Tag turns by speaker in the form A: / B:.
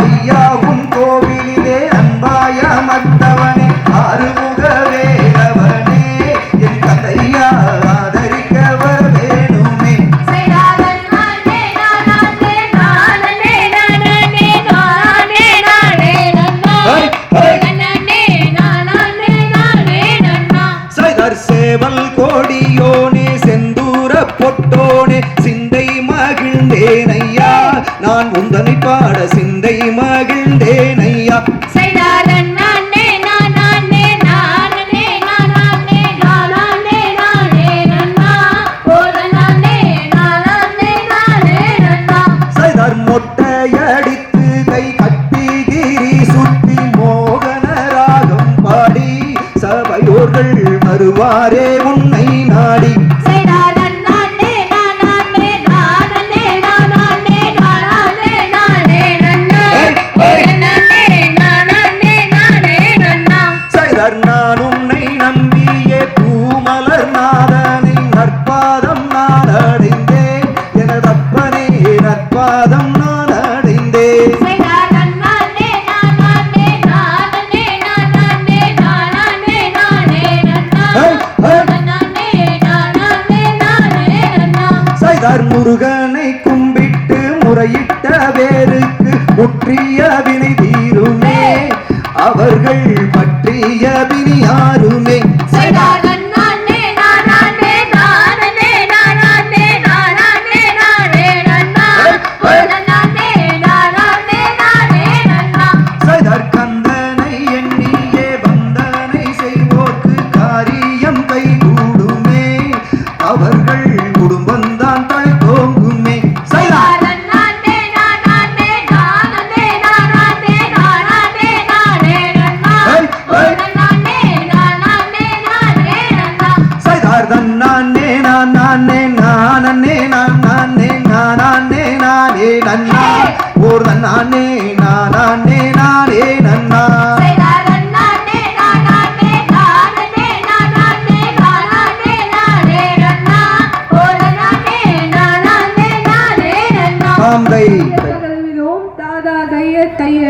A: ஐயாவும் கோவிலிலே அன்பாய மத்தவனே ஆறுமுக வேலவனே என் கதையா நான் உந்தனை பாட சிந்தை மகிழ்ந்தேன் ஐயா. மொட்டையடித்து கை கட்டிகிரி சுத்தி மோகன ராகம் பாடி சபையோர்கள் வருவாரே உன்னை சைதார் நான் உன்னை நம்பியே பூமலர் நாதனை நற்பாதம் நான் அடைந்தேன். எனதப்பனே நற்பாதம் நான் அடைந்தேன். சைதார் முருகனை கும்பிட்டு முறையிட்ட வேருக்கு முற்றிய வினை அவர்கள் பற்றிய வினி யாருமே நன்னா ஓர் நன்னானே நானே நானே நன்னா. தாதா தைய தைய